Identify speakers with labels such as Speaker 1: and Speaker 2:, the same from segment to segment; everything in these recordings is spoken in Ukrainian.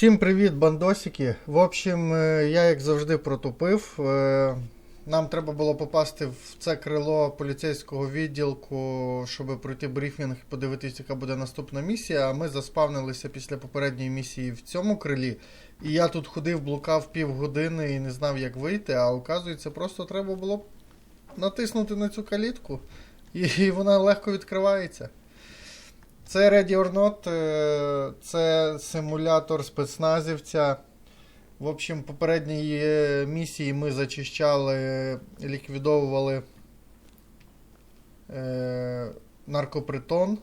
Speaker 1: Всім привіт, бандосики. В общем, е, я як завжди протупив. Е, Нам треба було попасти в це крило поліцейського відділку, щоб пройти брифінг і подивитися, яка буде наступна місія. А ми заспавнилися після попередньої місії в цьому крилі. І я тут ходив, блукав півгодини і не знав, як вийти. А оказується, просто треба було натиснути на цю калітку, і і вона легко відкривається. Це Ready or Not, е, це симулятор спецназівця. В общем, попередній місії ми зачищали, ліквідовували е, наркопритон.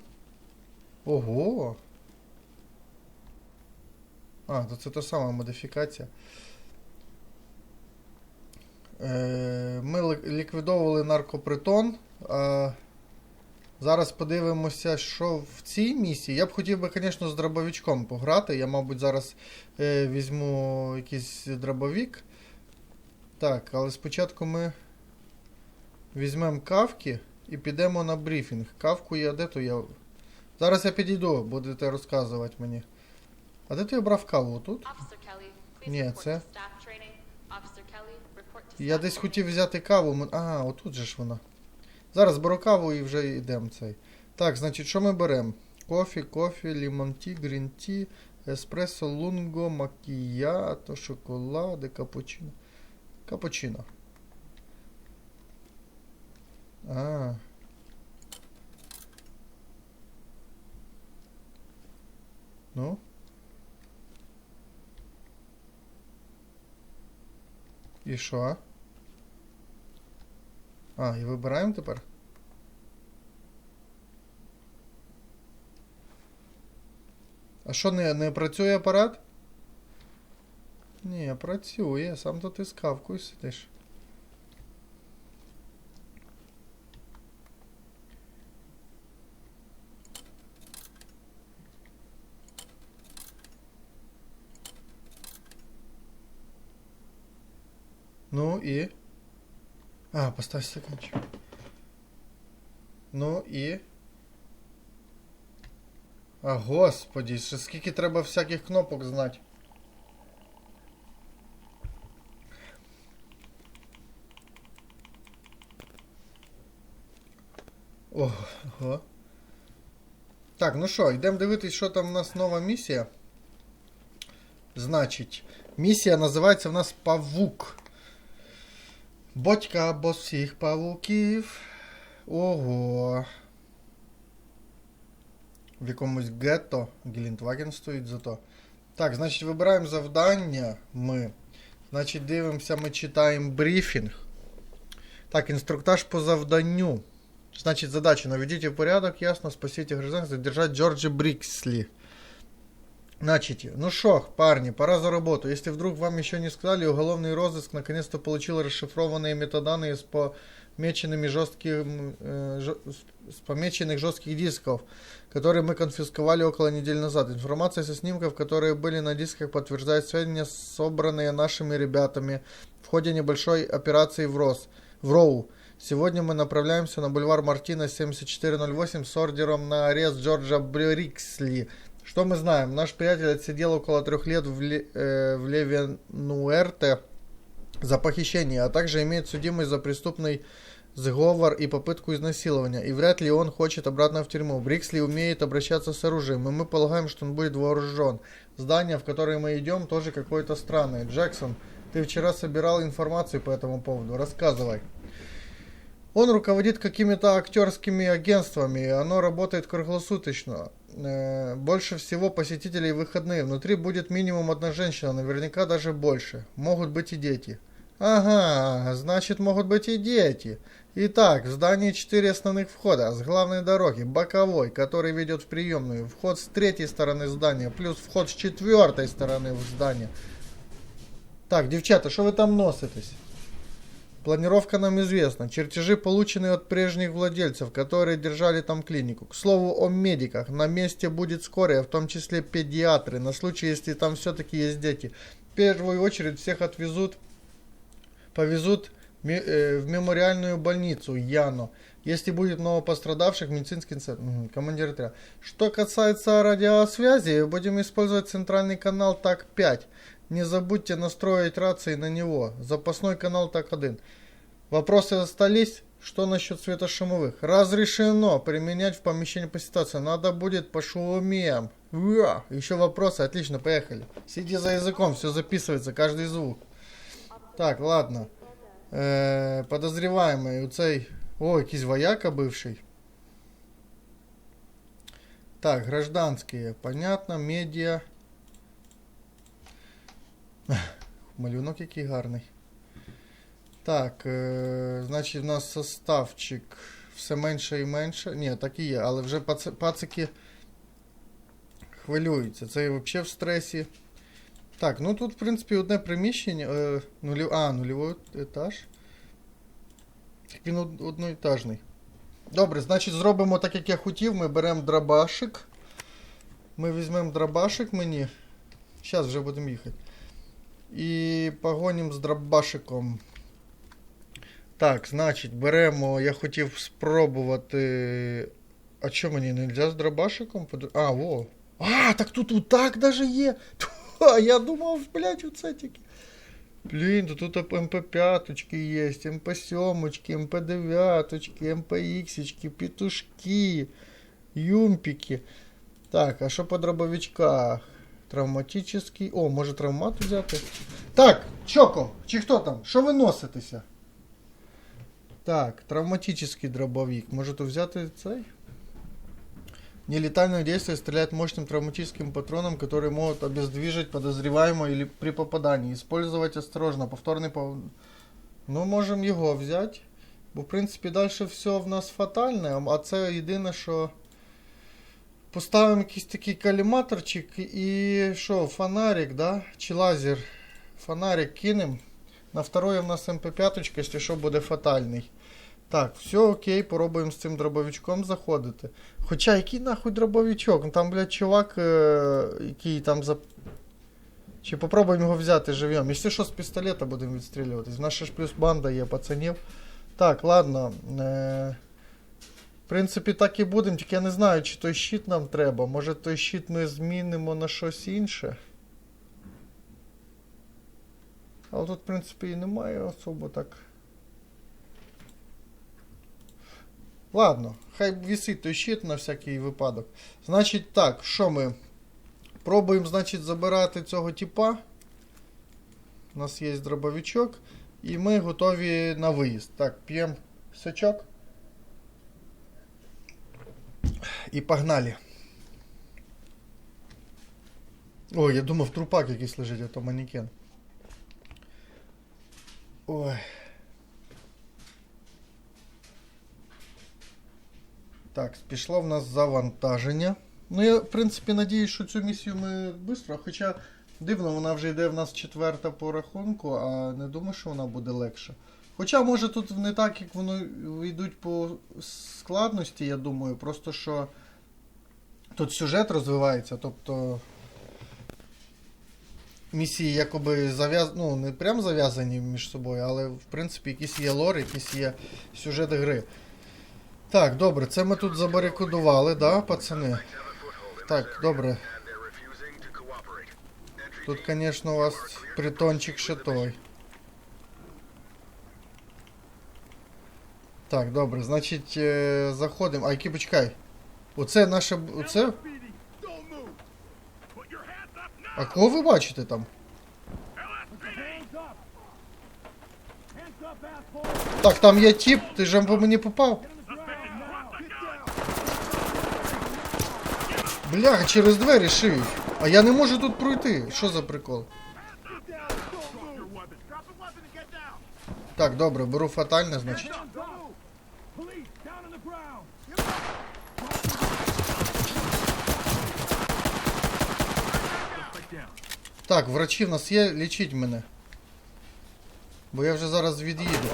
Speaker 1: Ого! А, то це та сама модифікація. Е, ми ліквідовували наркопритон. А Зараз подивимося, що в цій місії. Я б хотів би, звісно, з дробовичком пограти. Я, мабуть, зараз е, візьму якийсь дробовик. Так, але спочатку ми візьмемо кавки і підемо на брифінг. Кавку я де то я. Зараз я підійду, будете розказувати мені. А де ти я брав каву? Тут? Ні, це- Я десь хотів взяти каву. Ага, отут же ж вона. Зараз беру каву і вже йдемо цей. Так, значить, що ми беремо? Кофі, кофі, лімон-ті, грін-ті, еспресо, лунго, макіято, шоколади, капучино. Капучино. А. Ну. І що? А, і вибираємо тепер? А що, не, не працює апарат? Ні, працює, сам то ти з кавкою сидиш. Ну і. А, поставь стаканчик. Ну і. А, господі, ще скільки треба всяких кнопок знати. Ого. Так, ну що, йдемо дивитись, що там в нас нова місія. Значить, місія називається в нас Павук. Батька бос всіх павуків. Ого. В якомусь гетто. Гелендваген стоїть зато. Так, значить, вибираємо завдання ми. Значить, дивимося, ми читаємо брифінг. Так, інструктаж по завданню. Значит, задача. Наведите в порядок, ясно, спасите граждан, задержать Джорджа Бриксли. Значит, ну что, парни, пора за работу. Если вдруг вам еще не сказали, уголовный розыск наконец-то получил расшифрованные метаданные с помеченными жестким, э, с- помеченных жестких дисков, которые мы конфисковали около недели назад. Информация со снимков, которые были на дисках, подтверждает сведения, собранные нашими ребятами в ходе небольшой операции в РОС, в РОУ. Сегодня мы направляемся на бульвар Мартина 7408 с ордером на арест Джорджа Бриксли. Что мы знаем? Наш приятель отсидел около трех лет в, э, в Левенуэрте за похищение, а также имеет судимость за преступный сговор и попытку изнасилования. И вряд ли он хочет обратно в тюрьму. Бриксли умеет обращаться с оружием, и мы полагаем, что он будет вооружен. Здание, в которое мы идем, тоже какое-то странное. Джексон, ты вчера собирал информацию по этому поводу. Рассказывай. Он руководит какими-то актерскими агентствами, и оно работает круглосуточно. Э, Больше всего посетителей выходные. Внутри будет минимум одна женщина, наверняка даже больше. Могут быть и дети. Ага, значит могут быть и дети. Итак, в здании четыре основных входа. С главной дороги, боковой, который ведет в приемную. Вход с третьей стороны здания, плюс вход с четвертой стороны в здание. Так, девчата, что вы там носитесь? Планировка нам известна. Чертежи получены от прежних владельцев, которые держали там клинику. К слову о медиках. На месте будет скорая, в том числе педиатры, на случай, если там все-таки есть дети. В первую очередь всех отвезут, повезут э, в мемориальную больницу Яно. Если будет много пострадавших, медицинский центр. Мгм, Командир отряда. Что касается радиосвязи, будем использовать центральный канал ТАК-5. Не забудьте настроить рации на него. Запасной канал ТАК-1. Вопросы остались? Что насчет светошумовых? Разрешено применять в помещении по ситуации. Надо будет по шумам. Еще вопросы? Отлично, поехали. Сиди за языком, все записывается, каждый звук. Так, ладно. Е, подозреваемый у цей. О, якийсь вояка бывший. Так, гражданские. Понятно, медіа. Малюнок який гарний. Так, е, значить, у нас составчик все менше і менше. Ні, так і є, але вже паци- пацики хвилюються. Це взагалі в стресі. Так, ну тут, в принципі, одне приміщення. Е, нулів... А, нульовий етаж. Так він од- одноетажний. Добре, значить, зробимо так, як я хотів. Ми беремо драбашик. Ми візьмемо драбашик мені. Зараз вже будемо їхати. І погонимо з драбашиком. Так, значить, беремо. Я хотів спробувати. А що мені не можна з дробашиком? А, во. А, так тут отак даже є. А я думав, блядь, оце тільки. Блін, тут МП5 є, МП7, МП9, МПХ, петушки, юмпики. Так, а що по дробовичках? Травматичний. О, може травмат взяти? Так, Чоко, чи хто там? Що ви носитеся? Так, травматический дробовик. Может взяти цей? Нелетальное действие стреляет мощным травматическим патроном, которые могут обездвижить подозреваемого или при попадании. Использовать осторожно. Повторный пов... Ну, можемо його взяти. Бо, в принципі, далі все в нас фатальне, а це єдине, що. Поставимо якийсь такий каліматорчик і що, фонарик, да? Чи лазер. Фонарик кинемо. На второе в нас МП5, якщо що буде фатальний. Так, все окей, поробуємо з цим дробовичком заходити. Хоча який нахуй дробовичок? Ну там, блядь, чувак, е- який там за. Чи попробуємо його взяти живьом. Якщо що, з пістолета будемо відстрілюватись. В нас ще ж плюс банда є пацанів. Так, ладно. Е- в принципі, так і будемо, тільки я не знаю, чи той щит нам треба. Може той щит ми змінимо на щось інше. Але тут, в принципі, і немає особо так. Ладно, хай висить той щит на всякий випадок. Значить так, що ми? Пробуємо, значить, забирати цього типа. У нас є дробовичок. І ми готові на виїзд. Так, п'ємо сачок. І погнали. Ой, я думав, трупак якийсь лежить, а то манекен. Ой. Так, пішло в нас завантаження. Ну, я, в принципі, надіюсь, що цю місію ми швидко, хоча дивно, вона вже йде в нас четверта по рахунку, а не думаю, що вона буде легша. Хоча, може, тут не так, як воно йдуть по складності, я думаю, просто що тут сюжет розвивається, тобто. Місії якоби зав'яз... ну, не прям зав'язані між собою, але в принципі якийсь є лор, якийсь є сюжет гри. Так, добре, це ми тут забарикадували, да, пацани? Так, добре. Тут, звісно, у вас притончик ще той. Так, добре, значить, е, заходимо. А які почекай. Оце наше. Оце. А кого ви бачите там? Так, там є тіп, ти ж по мені попав. Бля, через двері шиють. А я не можу тут пройти. Що за прикол? Так, добре, беру фатальне, значить. Так, врачі в нас є, лічіть мене. Бо я вже зараз від'їду.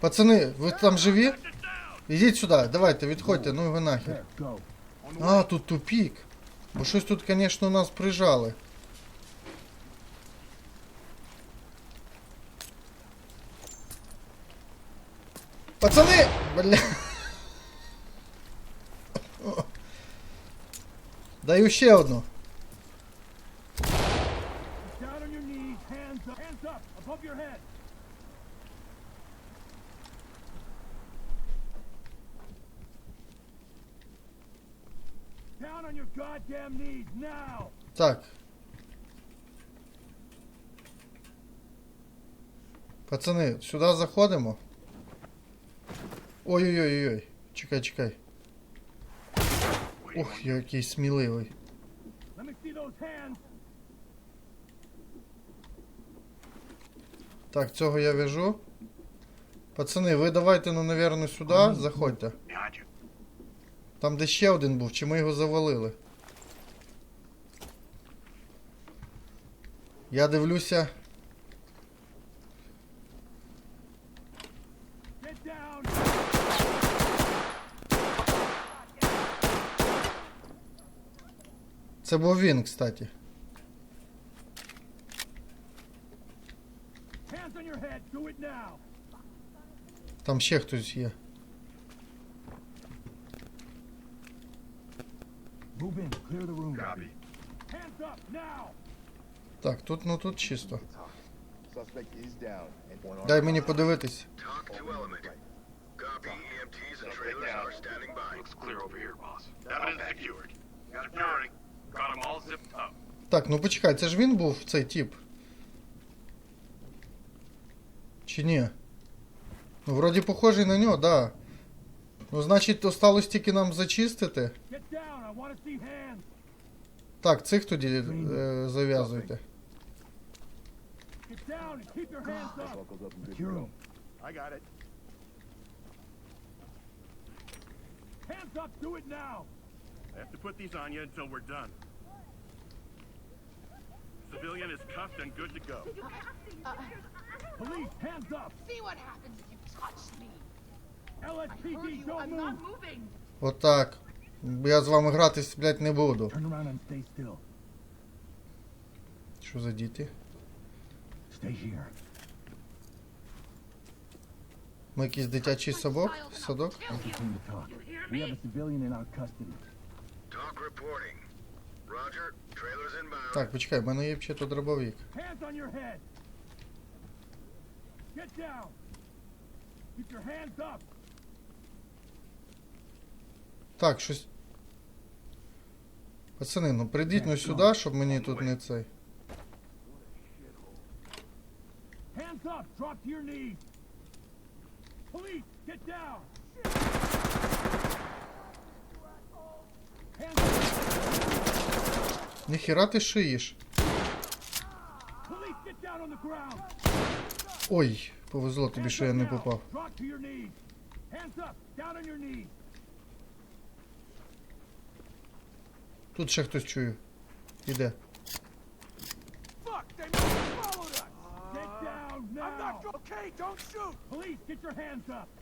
Speaker 1: Пацани, ви там живі? Ідіть сюди, давайте, відходьте, ну його нахер.
Speaker 2: Go.
Speaker 1: А, тут тупік. Бо щось тут, звісно, нас прижали. Пацани! Бля. Даю ще одну. Так. Пацани, сюди заходимо. Ой-ой-ой-ой. Чекай, чекай. Ух, який сміливий. Так, цього я вяжу. Пацани, ви давайте, ну, навірно, сюди заходьте. Там де ще один був, чи ми його завалили? Я дивлюся. Це був він, кстати. Там ще хтось є. Так, тут, ну тут чисто.
Speaker 3: Suspect is down. And one
Speaker 1: Дай мені подивитись.
Speaker 4: Talk to element. Copy EMTs and trailers are standing by.
Speaker 5: Looks clear over here, boss. Evidence secured. Security. Got them all zipped up.
Speaker 1: Так, ну почекай, це ж він був цей тип. Чи ні? Ну, вроді похожий на нього, да. Ну, значить, осталось тільки нам зачистити. Так, цих тоді е, зав'язуйте.
Speaker 2: Hands up. Do it now.
Speaker 5: I have to put these on you until we're done. Civilian is cuffed and good to go.
Speaker 2: Police, hands up.
Speaker 6: See what happens if you touch me.
Speaker 1: Отак. Я з вами гратись, блядь, не буду. Що за діти? Ми якийсь дитячий садок? Садок? Так, почекай, в мене є ще тут дробовик.
Speaker 2: Get down. Your hands up.
Speaker 1: Так, щось. Пацани, ну прийдіть ну сюди, щоб мені тут не цей. Ніхіра ти шиєш. Ой, повезло тобі, що я не попав.
Speaker 2: Drop to your knees. Hands up. Down on your knees.
Speaker 1: Тут ще хтось чую. Іде.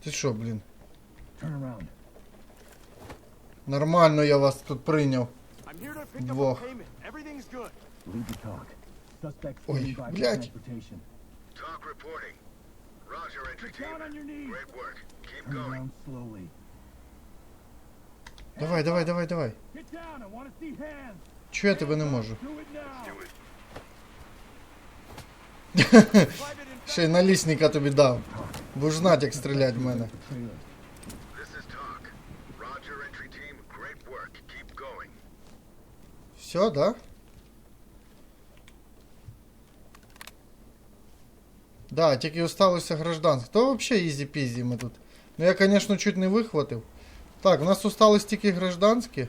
Speaker 1: Ти що, блін? Нормально я вас тут прийняв. Двох. Ой, блядь.
Speaker 2: transportation.
Speaker 4: Talk reporting. Roger, entry team. Great work. Keep
Speaker 2: Turn
Speaker 4: going.
Speaker 2: Around slowly.
Speaker 1: Давай, давай, давай, давай.
Speaker 2: Get down. I want to see hands.
Speaker 1: Чого я тебе не можу?
Speaker 2: Do it now.
Speaker 7: Private in
Speaker 1: Ще й налісника тобі дав. Будеш знати, як стріляти в мене.
Speaker 2: Trailer.
Speaker 4: This is talk. Roger, entry team. Great work. Keep going.
Speaker 1: Все, да? Да, тільки осталося гражданське. То взагалі ізі-пізі ми тут. Ну я, звісно, чуть не вихватив. Так, у нас осталось тільки гражданські.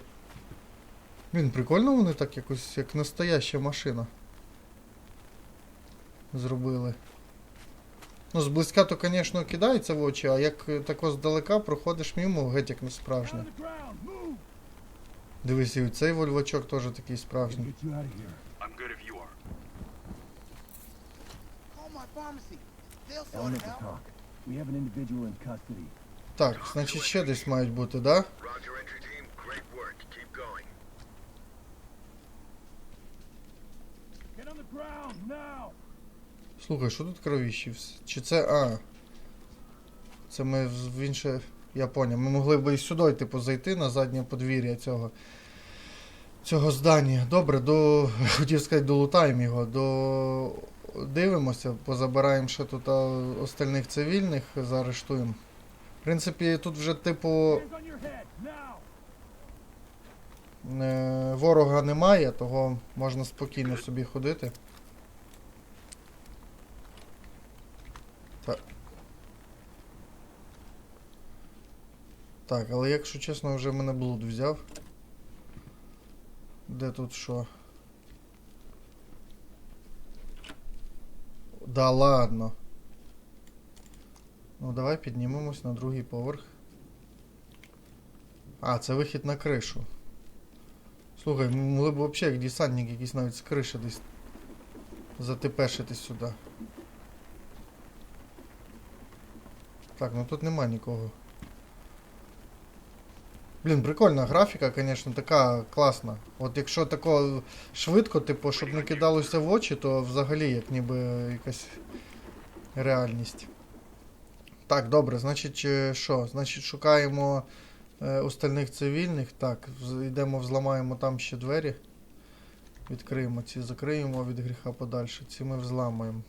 Speaker 1: Блін, прикольно вони так якось, як настояща машина. Зробили. Ну, зблизька то, звісно, кидається в очі, а як е, тако здалека проходиш мимо, геть як не.
Speaker 2: Move.
Speaker 1: Дивись, і цей вольвачок теж такий справжній.
Speaker 2: Get
Speaker 1: Так, значить ще десь мають бути, да? Слухай, що тут кровіщі? Чи це. А. Це ми в в інше Я поняв. Ми могли б і сюди, типу, зайти на заднє подвір'я цього. Цього здання. Добре, до. Хотів сказати, долутаємо його. До. Дивимося, позабираємо ще тут остальних цивільних, заарештуємо. В принципі, тут вже, типу, е, ворога немає, того можна спокійно собі ходити. Так. Так, але якщо чесно, вже мене блуд взяв. Де тут що? Да ладно. Ну давай піднімемось на другий поверх. А, це вихід на кришу. Слухай, ми могли б взагалі як десантник якийсь навіть з криші десь затепешити сюди. Так, ну тут нема нікого. Блін, прикольна графіка, звісно, така класна. От якщо тако швидко, типу, щоб не кидалося в очі, то взагалі як ніби якась реальність. Так, добре, значить, е, що? Значить, шукаємо е, остальних цивільних. Так, йдемо, взламаємо там ще двері. Відкриємо ці, закриємо від гріха подальше. Ці ми взламуємо.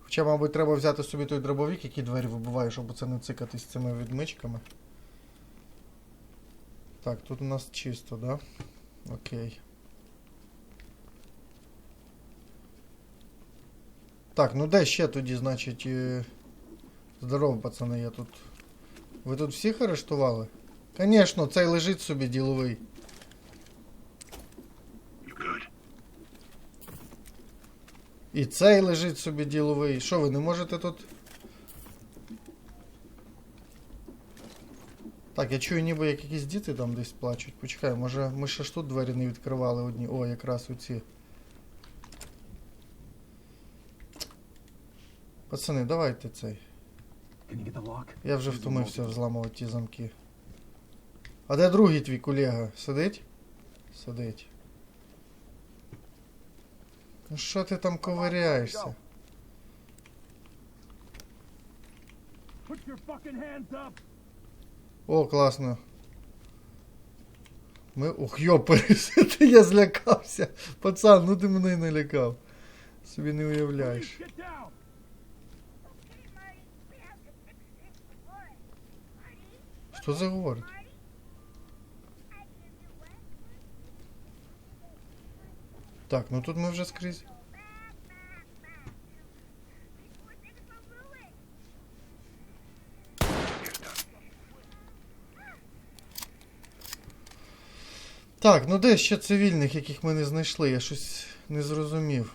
Speaker 1: Хоча, мабуть, треба взяти собі той дробовик, який двері вибиває, щоб це не цикатись цими відмичками. Так, тут у нас чисто, да? Окей. Так, ну де ще тоді, значить. е, Здорово, пацани, я тут. Ви тут всіх арештували? Конечно, цей лежить собі діловий. І цей лежить собі діловий. Що ви не можете тут? Так, я чую ніби як якісь діти там десь плачуть. Почекай, може ми ще ж тут двері не відкривали одні. О, якраз оці. Пацани, давайте цей. Я вже втомився взламувати ті замки. А де другий твій колега? Сидить? Сидить. Ну що ти там ковиряєшся? О, класно. Ми. Ох, йоперес, я злякався. Пацан, ну ти мене й налякав. Собі не уявляєш. Що за говорить? Так, ну тут ми вже скрізь. Так, ну де ще цивільних, яких ми не знайшли? Я щось не зрозумів.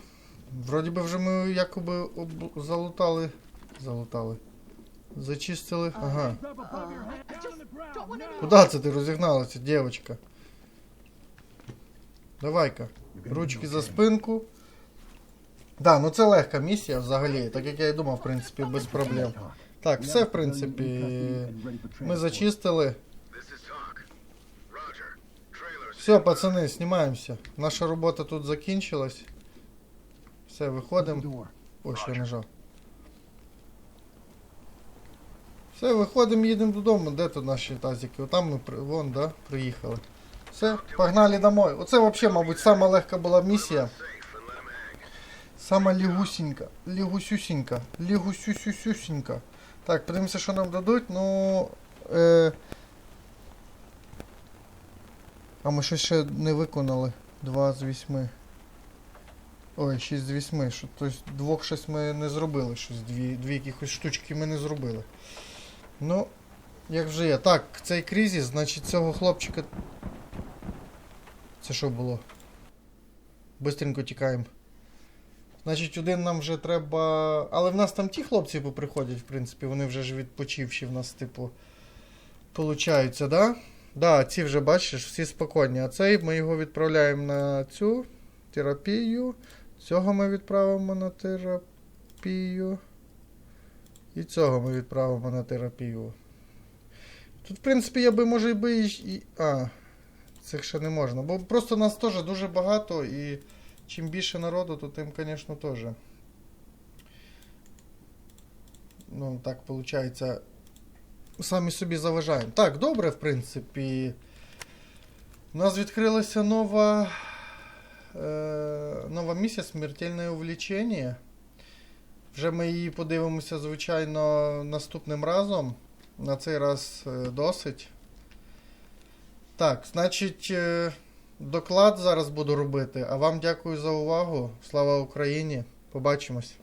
Speaker 1: Вроді би вже ми якоби об... залутали. Залутали. Зачистили. Ага. Куда це ти розігналася, дівчинка? Давай-ка. Ручки за спинку. Да, ну це легка місія взагалі, так як я і думав, в принципі, без проблем. Так, все, в принципі, ми зачистили. Все, пацани, знімаємося. Наша робота тут закінчилась. Все, виходимо. Ой, що я нажав. Все, виходимо, їдемо додому. Де тут наші тазики? Отам ми вон, да, приїхали. Все, погнали домой. Оце взагалі, мабуть, сама легка була місія. Сама лігусінька. Лігусюсінька. Лігусюсюсюсінька. Так, подивимося, що нам дадуть. Ну. Е... А ми щось ще не виконали. Два з вісьми. Ой, шість з вісьми. Тобто двох щось ми не зробили. Щось, дві, дві якихось штучки ми не зробили. Ну, як вже є. Так, цей кризис, значить, цього хлопчика. Це що було? Бистренько тікаємо. Значить, один нам вже треба. Але в нас там ті хлопці поприходять, в принципі, вони вже ж відпочивші в нас, типу. Получаються, да? Да, ці вже бачиш, всі спокійні. А цей ми його відправляємо на цю терапію. Цього ми відправимо на терапію. І цього ми відправимо на терапію. Тут, в принципі, я би може би і. А, цих ще не можна. Бо просто нас теж дуже багато і. Чим більше народу, то тим, звісно, теж. Ну, так виходить. самі собі заважаємо. Так, добре, в принципі. У нас відкрилася нова. Е, нова місія смертельне увлічення. Вже ми її подивимося, звичайно, наступним разом. На цей раз е, досить. Так, значить, е, доклад зараз буду робити. А вам дякую за увагу. Слава Україні! Побачимось.